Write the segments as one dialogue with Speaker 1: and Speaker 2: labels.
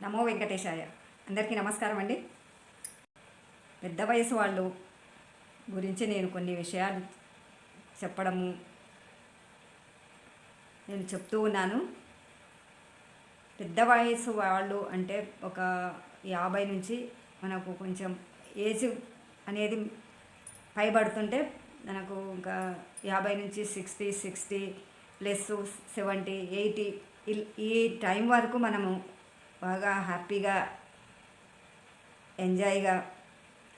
Speaker 1: నమో వెంకటేశాయ. అందరికీ నమస్కారం అండి. పెద్ద వయసు వాళ్ళు గురించి నేను కొన్ని విషయాలు చెప్పడము నేను చెప్తూ ఉన్నాను. పెద్ద వయసు వాళ్ళు అంటే ఒక యాభై నుంచి మనకు కొంచెం ఏజ్ అనేది పైబడుతుంటే మనకు ఇంకా యాభై నుంచి sixty sixty plus seventy eighty ఈ టైం వరకు మనము బాగా హ్యాపీగా ఎంజాయ్గా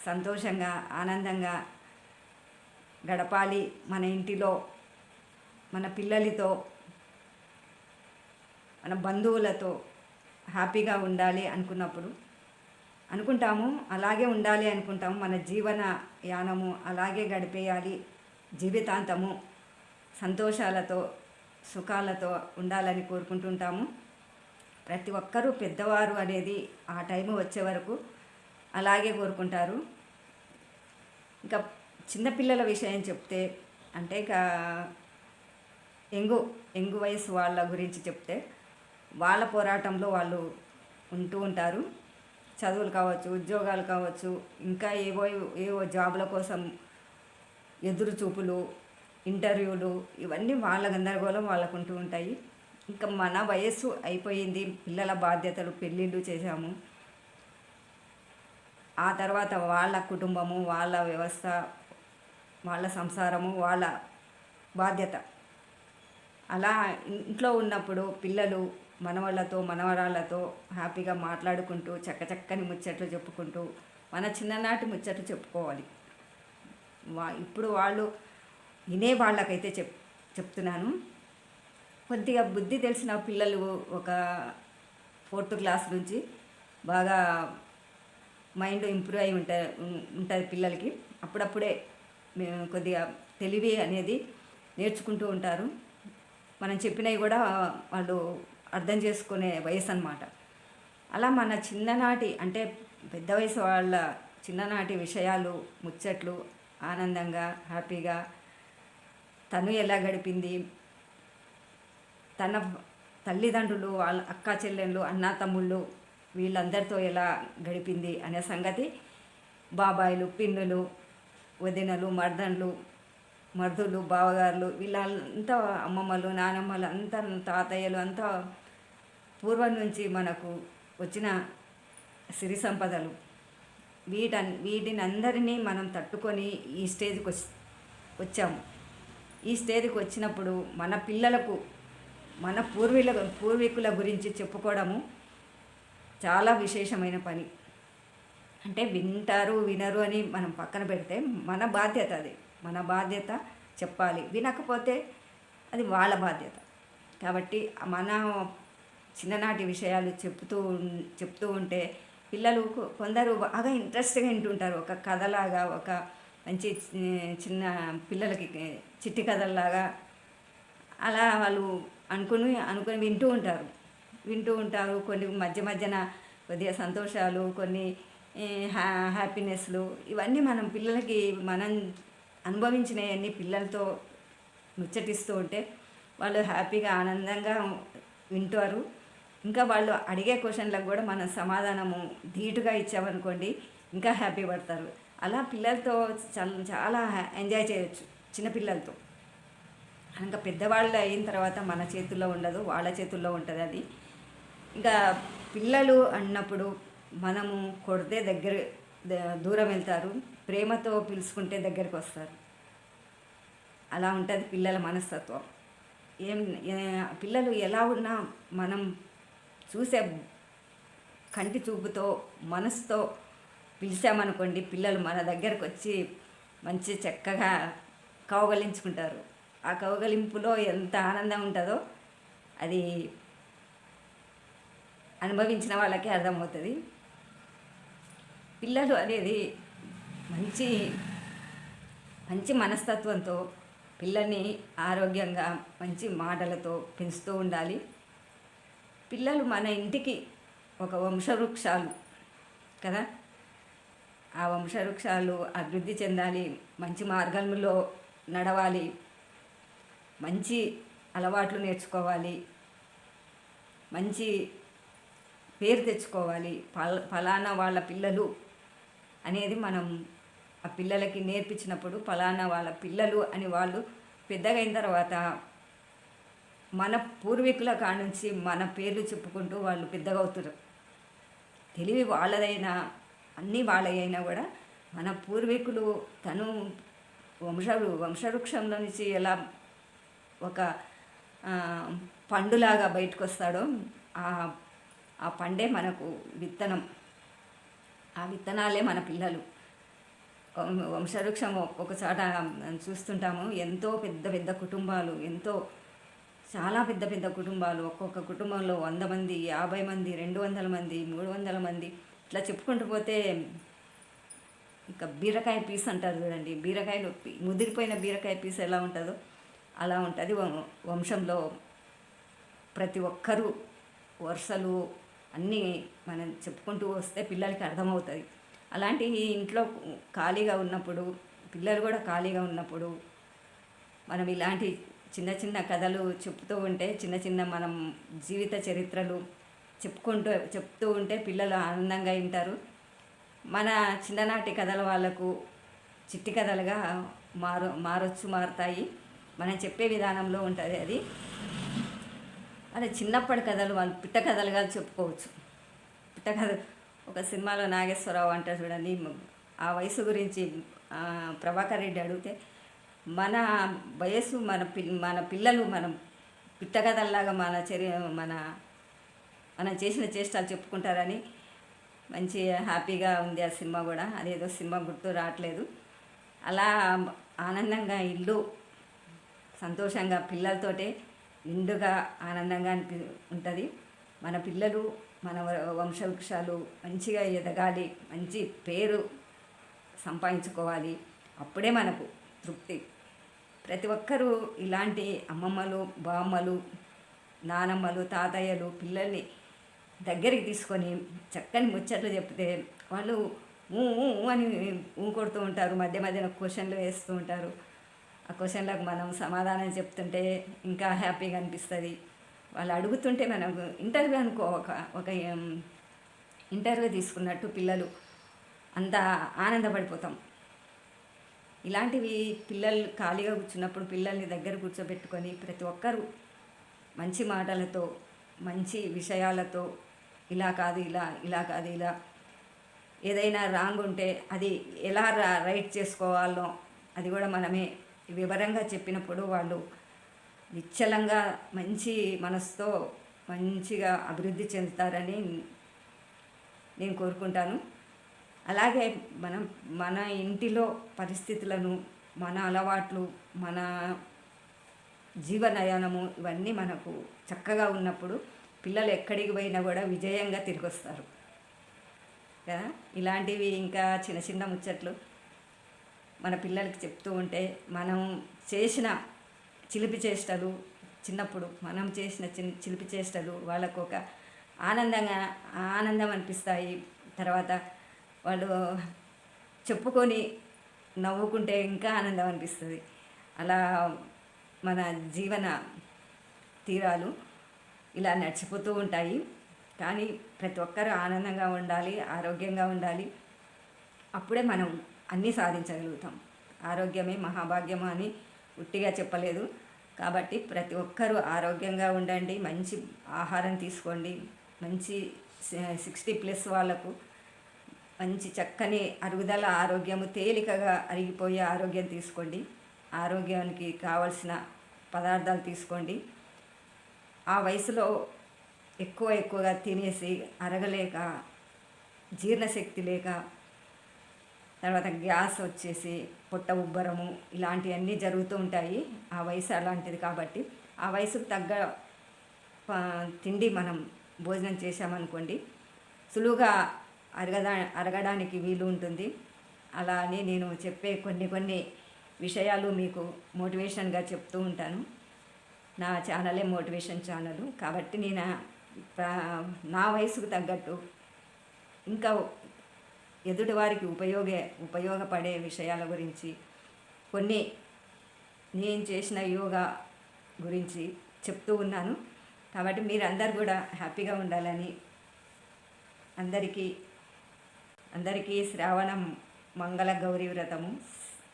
Speaker 1: సంతోషంగా ఆనందంగా గడపాలి మన ఇంటిలో మన పిల్లలతో మన బంధువులతో హ్యాపీగా ఉండాలి అనుకున్నప్పుడు అనుకుంటాము అలాగే ఉండాలి అనుకుంటాము మన జీవన యానము అలాగే గడిపేయాలి జీవితాంతము సంతోషాలతో సుఖాలతో ఉండాలని కోరుకుంటుంటాము. ప్రతి ఒక్కరూ పెద్దవారు అనేది ఆ టైం వచ్చే వరకు అలాగే కోరుకుంటారు. ఇంకా చిన్నపిల్లల విషయం చెప్తే అంటే ఇక ఎంగు ఎంగు వయసు వాళ్ళ గురించి చెప్తే వాళ్ళ పోరాటంలో వాళ్ళు ఉంటూ ఉంటారు. చదువులు కావచ్చు ఉద్యోగాలు కావచ్చు ఇంకా ఏవో ఏవో జాబుల కోసం ఎదురు చూపులు ఇంటర్వ్యూలు ఇవన్నీ వాళ్ళ గందరగోళం వాళ్ళకు ఉంటూ ఉంటాయి. ఇంకా మన వయస్సు అయిపోయింది పిల్లల బాధ్యతలు పెళ్ళిళ్ళు చేశాము. ఆ తర్వాత వాళ్ళ కుటుంబము వాళ్ళ వ్యవస్థ వాళ్ళ సంసారము వాళ్ళ బాధ్యత. అలా ఇంట్లో ఉన్నప్పుడు పిల్లలు మనవళ్ళతో మనవరాళ్ళతో హ్యాపీగా మాట్లాడుకుంటూ చక్కచక్కని ముచ్చట్లు చెప్పుకుంటూ మన చిన్ననాటి ముచ్చట్లు చెప్పుకోవాలి. వా ఇప్పుడు వాళ్ళు వినే వాళ్ళకైతే చెప్ చెప్తున్నాను. కొద్దిగా బుద్ధి తెలిసిన పిల్లలు ఒక ఫోర్త్ క్లాస్ నుంచి బాగా మైండ్ ఇంప్రూవ్ అయి ఉంటాయి ఉంటుంది పిల్లలకి. అప్పుడప్పుడే కొద్దిగా తెలివి అనేది నేర్చుకుంటూ ఉంటారు. మనం చెప్పినవి కూడా వాళ్ళు అర్థం చేసుకునే వయసు అనమాట అలా మన చిన్ననాటి అంటే పెద్ద వయసు వాళ్ళ చిన్ననాటి విషయాలు ముచ్చట్లు ఆనందంగా హ్యాపీగా తను ఎలా గడిపింది తన తల్లిదండ్రులు వాళ్ళ అక్క చెల్లెళ్ళు అన్న తమ్ముళ్ళు వీళ్ళందరితో ఎలా గడిపింది అనే సంగతి బాబాయిలు పిన్నులు వదినలు మర్దన్లు మర్దులు బావగారులు వీళ్ళంతా అమ్మమ్మలు నానమ్మలు అంతా తాతయ్యలు అంతా పూర్వం నుంచి మనకు వచ్చిన సిరి సంపదలు. వీటన్ వీటిని అందరినీ మనం తట్టుకొని ఈ స్టేజ్కి వచ్చి వచ్చాము. ఈ స్టేజ్కి వచ్చినప్పుడు మన పిల్లలకు మన పూర్వీల పూర్వీకుల గురించి చెప్పుకోవడము చాలా విశేషమైన పని. అంటే వింటారు వినరు అని మనం పక్కన పెడితే మన బాధ్యత అది. మన బాధ్యత చెప్పాలి. వినకపోతే అది వాళ్ళ బాధ్యత. కాబట్టి మన చిన్ననాటి విషయాలు చెప్తూ చెప్తూ ఉంటే పిల్లలు కొందరు బాగా ఇంట్రెస్ట్గా వింటుంటారు. ఒక కథలాగా ఒక మంచి చిన్న పిల్లలకి చిట్టి కథల్లాగా అలా వాళ్ళు అనుకుని అనుకుని వింటూ ఉంటారు. వింటూ ఉంటారు. కొన్ని మధ్య మధ్యన కొద్దిగా సంతోషాలు కొన్ని హ్యా హ్యాపీనెస్లు ఇవన్నీ మనం పిల్లలకి మనం అనుభవించినవన్నీ పిల్లలతో ముచ్చటిస్తూ ఉంటే వాళ్ళు హ్యాపీగా ఆనందంగా వింటారు. ఇంకా వాళ్ళు అడిగే క్వశ్చన్లకు కూడా మనం సమాధానము ధీటుగా ఇచ్చామనుకోండి ఇంకా హ్యాపీ పడతారు. అలా పిల్లలతో చాలా చాలా ఎంజాయ్ చేయొచ్చు చిన్నపిల్లలతో ఇంకా పెద్దవాళ్ళు అయిన తర్వాత మన చేతుల్లో ఉండదు వాళ్ళ చేతుల్లో ఉంటుంది అది. ఇంకా పిల్లలు అన్నప్పుడు మనము కొడితే దగ్గర దూరం వెళ్తారు ప్రేమతో పిలుచుకుంటే దగ్గరికి వస్తారు. అలా ఉంటుంది పిల్లల మనస్తత్వం. ఏం పిల్లలు ఎలా ఉన్నా మనం చూసే కంటి చూపుతో మనసుతో పిలిచామనుకోండి పిల్లలు మన దగ్గరకు వచ్చి మంచి చక్కగా కౌగలించుకుంటారు. ఆ కౌగలింపులో ఎంత ఆనందం ఉంటుందో అది అనుభవించిన వాళ్ళకే అర్థమవుతుంది. పిల్లలు అనేది మంచి మంచి మనస్తత్వంతో పిల్లల్ని ఆరోగ్యంగా మంచి మాటలతో పెంచుతూ ఉండాలి. పిల్లలు మన ఇంటికి ఒక వంశవృక్షాలు కదా? ఆ వంశవృక్షాలు అభివృద్ధి చెందాలి మంచి మార్గంలో నడవాలి మంచి అలవాట్లు నేర్చుకోవాలి. మంచి పేరు తెచ్చుకోవాలి. పల్ ఫలానా వాళ్ళ పిల్లలు అనేది మనం ఆ పిల్లలకి నేర్పించినప్పుడు ఫలానా వాళ్ళ పిల్లలు అని వాళ్ళు పెద్దగైన తర్వాత మన పూర్వీకుల కానుంచి మన పేర్లు చెప్పుకుంటూ వాళ్ళు పెద్దగా అవుతారు తెలివి వాళ్ళదైనా అన్నీ వాళ్ళైనా కూడా మన పూర్వీకులు తను వంశ వంశవృక్షంలో నుంచి ఎలా ఒక పండులాగా బయటకు వస్తాడో ఆ పండే మనకు విత్తనం. ఆ విత్తనాలే మన పిల్లలు. వం- వంశవృక్షం ఒక్కొక్క చోట చూస్తుంటాము. ఎంతో పెద్ద పెద్ద కుటుంబాలు ఎంతో చాలా పెద్ద పెద్ద కుటుంబాలు. ఒక్కొక్క కుటుంబంలో వంద మంది యాభై మంది రెండు వందల మంది మూడు వందల మంది. ఇట్లా చెప్పుకుంటూ పోతే ఇంకా బీరకాయ పీస్ అంటారు చూడండి. బీరకాయలు ముదిరిపోయిన బీరకాయ పీస్ ఎలా ఉంటుందో. అలా ఉంటుంది. వం- వంశంలో ప్రతి ఒక్కరూ వరుసలు అన్నీ మనం చెప్పుకుంటూ వస్తే పిల్లలకి అర్థమవుతుంది. అలాంటి ఇంట్లో ఖాళీగా ఉన్నప్పుడు పిల్లలు కూడా ఖాళీగా ఉన్నప్పుడు మనం ఇలాంటి చిన్న చిన్న కథలు చెప్తూ ఉంటే చిన్న చిన్న మనం జీవిత చరిత్రలు చెప్పుకుంటూ చెప్తూ ఉంటే పిల్లలు ఆనందంగా వింటారు. మన చిన్ననాటి కథల వాళ్ళకు చిట్టి కథలుగా మారు మారొచ్చు మారుతాయి. మనం చెప్పే విధానంలో ఉంటుంది అది. అదే చిన్నప్పటి కథలు వాళ్ళు పిట్ట కథలుగా చెప్పుకోవచ్చు. పిట్ట కథ ఒక సినిమాలో నాగేశ్వరరావు అంటారు చూడండి ఆ వయసు గురించి ప్రభాకర్ రెడ్డి అడిగితే మన వయసు మన పి మన పిల్లలు మనం పిట్ట కథల్లాగా మన చర్య మన మనం చేసిన చేష్టాలు చెప్పుకుంటారని మంచి హ్యాపీగా ఉంది ఆ సినిమా కూడా. అదేదో సినిమా గుర్తు రావట్లేదు. అలా ఆనందంగా ఇల్లు సంతోషంగా పిల్లలతోటే నిండుగా ఆనందంగా అనిపి ఉంటుంది. మన పిల్లలు మన వంశవృక్షాలు మంచిగా ఎదగాలి మంచి పేరు సంపాదించుకోవాలి. అప్పుడే మనకు తృప్తి. ప్రతి ఒక్కరూ ఇలాంటి అమ్మమ్మలు బామ్మలు నానమ్మలు తాతయ్యలు పిల్లల్ని దగ్గరికి తీసుకొని చక్కని ముచ్చట్లు చెప్తే వాళ్ళు ఊ ఊ ఊ అని ఊ కొడుతూ ఉంటారు. మధ్య మధ్యన క్వశ్చన్లు వేస్తూ ఉంటారు. ఆ క్వశ్చన్లకు మనం సమాధానం చెప్తుంటే ఇంకా హ్యాపీగా అనిపిస్తుంది. వాళ్ళు అడుగుతుంటే మనం ఇంటర్వ్యూ అనుకో ఒక ఒక ఇంటర్వ్యూ తీసుకున్నట్టు పిల్లలు అంత ఆనందపడిపోతాం. ఇలాంటివి పిల్లలు ఖాళీగా కూర్చున్నప్పుడు పిల్లల్ని దగ్గర కూర్చోబెట్టుకొని ప్రతి ఒక్కరూ మంచి మాటలతో మంచి విషయాలతో ఇలా కాదు ఇలా ఇలా కాదు ఇలా ఏదైనా రాంగ్ ఉంటే అది ఎలా రైట్ చేసుకోవాలో అది కూడా మనమే వివరంగా చెప్పినప్పుడు వాళ్ళు నిశ్చలంగా మంచి మనసుతో మంచిగా అభివృద్ధి చెందుతారని నేను కోరుకుంటాను. అలాగే మనం మన ఇంటిలో పరిస్థితులను మన అలవాట్లు మన జీవనయానము ఇవన్నీ మనకు చక్కగా ఉన్నప్పుడు పిల్లలు ఎక్కడికి పోయినా కూడా విజయంగా తిరిగి వస్తారు కదా? ఇలాంటివి ఇంకా చిన్న చిన్న ముచ్చట్లు. మన పిల్లలకి చెప్తూ ఉంటే మనం చేసిన చిలిపి చేష్టలు చిన్నప్పుడు మనం చేసిన చిన్ చిలిపి చేష్టలు వాళ్ళకు ఒక ఆనందంగా ఆనందం అనిపిస్తాయి. తర్వాత వాళ్ళు చెప్పుకొని నవ్వుకుంటే ఇంకా ఆనందం అనిపిస్తుంది. అలా మన జీవన తీరాలు ఇలా నడిచిపోతూ ఉంటాయి. కానీ ప్రతి ఒక్కరూ ఆనందంగా ఉండాలి ఆరోగ్యంగా ఉండాలి. అప్పుడే మనం అన్నీ సాధించగలుగుతాం. ఆరోగ్యమే మహాభాగ్యము అని ఉట్టిగా చెప్పలేదు. కాబట్టి ప్రతి ఒక్కరూ ఆరోగ్యంగా ఉండండి మంచి ఆహారం తీసుకోండి మంచి సిక్స్టీ ప్లస్ వాళ్ళకు మంచి చక్కని అరుగుదల ఆరోగ్యము తేలికగా అరిగిపోయే ఆరోగ్యం తీసుకోండి. ఆరోగ్యానికి కావలసిన పదార్థాలు తీసుకోండి. ఆ వయసులో ఎక్కువ ఎక్కువగా తినేసి అరగలేక జీర్ణశక్తి లేక తర్వాత గ్యాస్ వచ్చేసి పొట్ట ఉబ్బరము ఇలాంటివన్నీ జరుగుతూ ఉంటాయి. ఆ వయసు అలాంటిది కాబట్టి. ఆ వయసుకు తగ్గ తిండి మనం భోజనం చేశామనుకోండి సులువుగా అరగదా అరగడానికి వీలు ఉంటుంది. అలా అని నేను చెప్పే కొన్ని కొన్ని విషయాలు మీకు మోటివేషన్గా చెప్తూ ఉంటాను. నా ఛానలే మోటివేషన్ ఛానల్. కాబట్టి నేను నా వయసుకు తగ్గట్టు ఇంకా ఎదుటి వారికి ఉపయోగ ఉపయోగపడే విషయాల గురించి కొన్ని నేను చేసిన యోగా గురించి చెప్తూ ఉన్నాను. కాబట్టి మీరందరు కూడా హ్యాపీగా ఉండాలని అందరికీ అందరికీ శ్రావణం మంగళ గౌరీ వ్రతము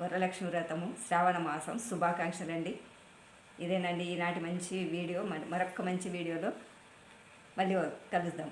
Speaker 1: వరలక్ష్మి వ్రతము శ్రావణ మాసం శుభాకాంక్షలండి. ఇదేనండి ఈనాటి మంచి వీడియో. మరొక మంచి వీడియోలో మళ్ళీ కలుద్దాం.